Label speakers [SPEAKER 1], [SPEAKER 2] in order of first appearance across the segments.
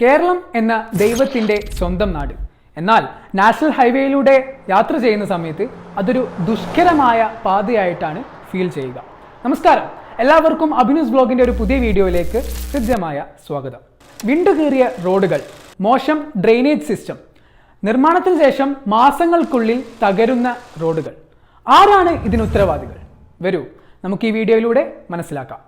[SPEAKER 1] കേരളം എന്ന ദൈവത്തിന്റെ സ്വന്തം നാട്. എന്നാൽ നാഷണൽ ഹൈവേയിലൂടെ യാത്ര ചെയ്യുന്ന സമയത്ത് അതൊരു ദുഷ്കരമായ പാതയായിട്ടാണ് ഫീൽ ചെയ്യുക. നമസ്കാരം. എല്ലാവർക്കും അഭിനൂസ് ബ്ലോഗിന്റെ ഒരു പുതിയ വീഡിയോയിലേക്ക് ഹൃദ്യമായ സ്വാഗതം. വിണ്ടുകീറിയ റോഡുകൾ മോശം ഡ്രെയിനേജ് സിസ്റ്റം നിർമ്മാണത്തിന് ശേഷം മാസങ്ങൾക്കുള്ളിൽ തകരുന്ന റോഡുകൾ. ആരാണ് ഇതിന് ഉത്തരവാദികൾ? വരൂ നമുക്ക് ഈ വീഡിയോയിലൂടെ മനസ്സിലാക്കാം.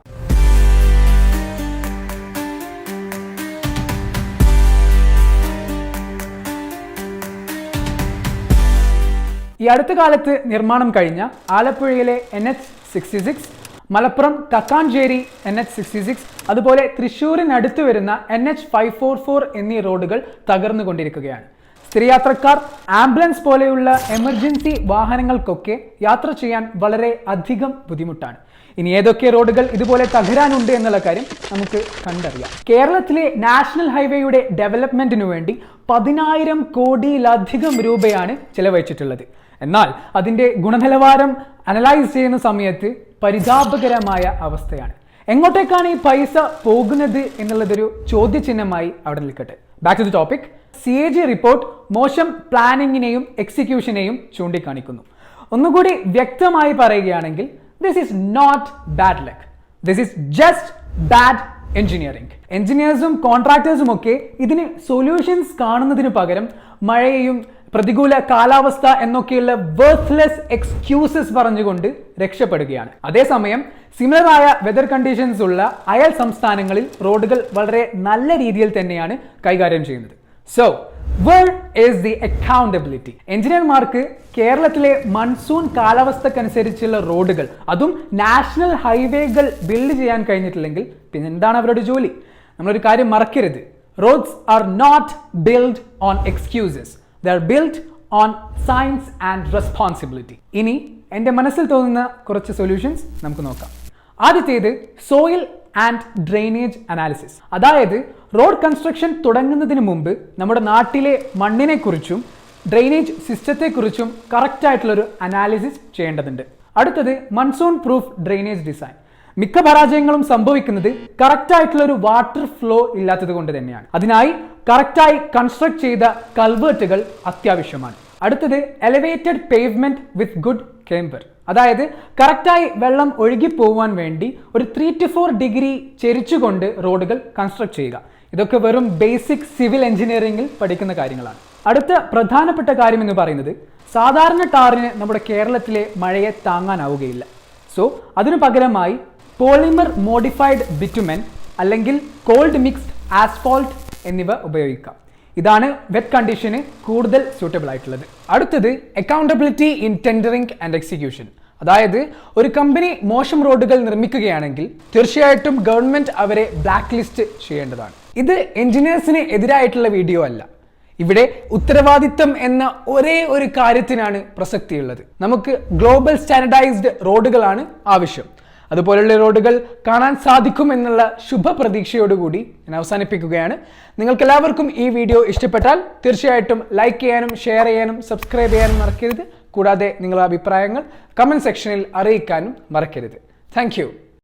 [SPEAKER 1] ഈ അടുത്ത കാലത്ത് നിർമ്മാണം കഴിഞ്ഞ ആലപ്പുഴയിലെ N H sixty six Malappuram Kakkanchery N H sixty six അതുപോലെ തൃശ്ശൂരിനടുത്ത് വരുന്ന N H five four four എന്നീ റോഡുകൾ തകർന്നുകൊണ്ടിരിക്കുകയാണ്. സ്ത്രീയാത്രക്കാർ ആംബുലൻസ് പോലെയുള്ള എമർജൻസി വാഹനങ്ങൾക്കൊക്കെ യാത്ര ചെയ്യാൻ വളരെ അധികം ബുദ്ധിമുട്ടാണ്. ഇനി ഏതൊക്കെ റോഡുകൾ ഇതുപോലെ തകരാനുണ്ട് എന്നുള്ള കാര്യം നമുക്ക് കണ്ടറിയാം. കേരളത്തിലെ നാഷണൽ ഹൈവേയുടെ ഡെവലപ്മെന്റിനു വേണ്ടി പതിനായിരം കോടിയിലധികം രൂപയാണ് ചെലവഴിച്ചിട്ടുള്ളത്. എന്നാൽ അതിന്റെ ഗുണനിലവാരം അനലൈസ് ചെയ്യുന്ന സമയത്ത് പരിതാപകരമായ അവസ്ഥയാണ്. എങ്ങോട്ടേക്കാണ് ഈ പൈസ പോകുന്നത് എന്നുള്ളതൊരു ചോദ്യചിഹ്നമായി അവിടെ നിൽക്കട്ടെ. Back to the topic C A G report മോശം പ്ലാനിങ്ങിനെയും എക്സിക്യൂഷനെയും ചൂണ്ടിക്കാണിക്കുന്നു. ഒന്നുകൂടി വ്യക്തമായി പറയുകയാണെങ്കിൽ this is not bad luck this is just bad engineering എഞ്ചിനീയേഴ്സും കോൺട്രാക്ടേഴ്സും ഒക്കെ ഇതിന് സൊല്യൂഷൻസ് കാണുന്നതിന് പകരം മഴയെയും പ്രതികൂല കാലാവസ്ഥ എന്നൊക്കെയുള്ള വർത്ത്ലെസ് എക്സ്ക്യൂസസ് പറഞ്ഞുകൊണ്ട് രക്ഷപ്പെടുകയാണ്. അതേസമയം സിമിലർ ആയ വെതർ കണ്ടീഷൻസ് ഉള്ള അയൽ സംസ്ഥാനങ്ങളിൽ റോഡുകൾ വളരെ നല്ല രീതിയിൽ തന്നെയാണ് കൈകാര്യം ചെയ്യുന്നത്. So where is the accountability എഞ്ചിനീയർമാർക്ക് കേരളത്തിലെ മൺസൂൺ കാലാവസ്ഥക്കനുസരിച്ചുള്ള റോഡുകൾ അതും നാഷണൽ ഹൈവേകൾ ബിൽഡ് ചെയ്യാൻ കഴിഞ്ഞിട്ടില്ലെങ്കിൽ പിന്നെ എന്താണ് അവരുടെ ജോലി? നമ്മളൊരു കാര്യം മറക്കരുത്. Roads are not build on excuses the are build on science and responsibility ഇനി എന്റെ മനസ്സിൽ തോന്നുന്ന കുറച്ച് സൊല്യൂഷൻസ് നമുക്ക് നോക്കാം. ആദ്യത്തേത് സോയിൽ ആൻഡ് ഡ്രെയിനേജ് അനാലിസിസ് അതായത് റോഡ് കൺസ്ട്രക്ഷൻ തുടങ്ങുന്നതിന് മുമ്പ് നമ്മുടെ നാട്ടിലെ മണ്ണിനെക്കുറിച്ചും ഡ്രെയിനേജ് സിസ്റ്റത്തെക്കുറിച്ചും കറക്റ്റായിട്ടുള്ളൊരു അനാലിസിസ് ചെയ്യേണ്ടതുണ്ട്. അടുത്തത് മൺസൂൺ പ്രൂഫ് ഡ്രെയിനേജ് ഡിസൈൻ. മിക്ക പരാജയങ്ങളും സംഭവിക്കുന്നത് കറക്റ്റ് ആയിട്ടുള്ള ഒരു വാട്ടർ ഫ്ലോ ഇല്ലാത്തത് കൊണ്ട് തന്നെയാണ്. അതിനായി കറക്റ്റായി കൺസ്ട്രക്ട് ചെയ്ത കൾവേർട്ടുകൾ അത്യാവശ്യമാണ്. അടുത്തത് elevated pavement with good camber അതായത് കറക്റ്റായി വെള്ളം ഒഴുകി പോകാൻ വേണ്ടി ഒരു ത്രീ ടു ഫോർ ഡിഗ്രി ചെരിച്ചുകൊണ്ട് റോഡുകൾ കൺസ്ട്രക്ട് ചെയ്യുക. ഇതൊക്കെ വെറും ബേസിക് സിവിൽ എഞ്ചിനീയറിംഗിൽ പഠിക്കുന്ന കാര്യങ്ങളാണ്. അടുത്ത പ്രധാനപ്പെട്ട കാര്യം എന്ന് പറയുന്നത് സാധാരണ ടാറിന് നമ്മുടെ കേരളത്തിലെ മഴയെ താങ്ങാനാവുകയില്ല. സോ അതിനു പകരമായി പോളിമർ മോഡിഫൈഡ് ബിറ്റുമെൻ അല്ലെങ്കിൽ കോൾഡ് മിക്സ്ഡ് ആസ്ഫോൾട്ട് എന്നിവ ഉപയോഗിക്കാം. ഇതാണ് വെറ്റ് കണ്ടീഷന് കൂടുതൽ സൂട്ടബിൾ ആയിട്ടുള്ളത്. അടുത്തത് accountability in tendering and execution അതായത് ഒരു കമ്പനി മോശം റോഡുകൾ നിർമ്മിക്കുകയാണെങ്കിൽ തീർച്ചയായിട്ടും ഗവൺമെന്റ് അവരെ ബ്ലാക്ക് ലിസ്റ്റ് ചെയ്യേണ്ടതാണ്. ഇത് എഞ്ചിനീയേഴ്സിന് എതിരായിട്ടുള്ള വീഡിയോ അല്ല. ഇവിടെ ഉത്തരവാദിത്തം എന്ന ഒരേ ഒരു കാര്യത്തിനാണ് പ്രസക്തിയുള്ളത്. നമുക്ക് ഗ്ലോബൽ സ്റ്റാൻഡർഡൈസ്ഡ് റോഡുകളാണ് ആവശ്യം. അതുപോലുള്ള റോഡുകൾ കാണാൻ സാധിക്കും എന്നുള്ള ശുഭ പ്രതീക്ഷയോടുകൂടി ഞാൻ അവസാനിപ്പിക്കുകയാണ്. നിങ്ങൾക്ക് എല്ലാവർക്കും ഈ വീഡിയോ ഇഷ്ടപ്പെട്ടാൽ തീർച്ചയായിട്ടും ലൈക്ക് ചെയ്യാനും ഷെയർ ചെയ്യാനും സബ്സ്ക്രൈബ് ചെയ്യാനും മറക്കരുത്. കൂടാതെ നിങ്ങളുടെ അഭിപ്രായങ്ങൾ കമന്റ് സെക്ഷനിൽ അറിയിക്കാനും മറക്കരുത്. താങ്ക്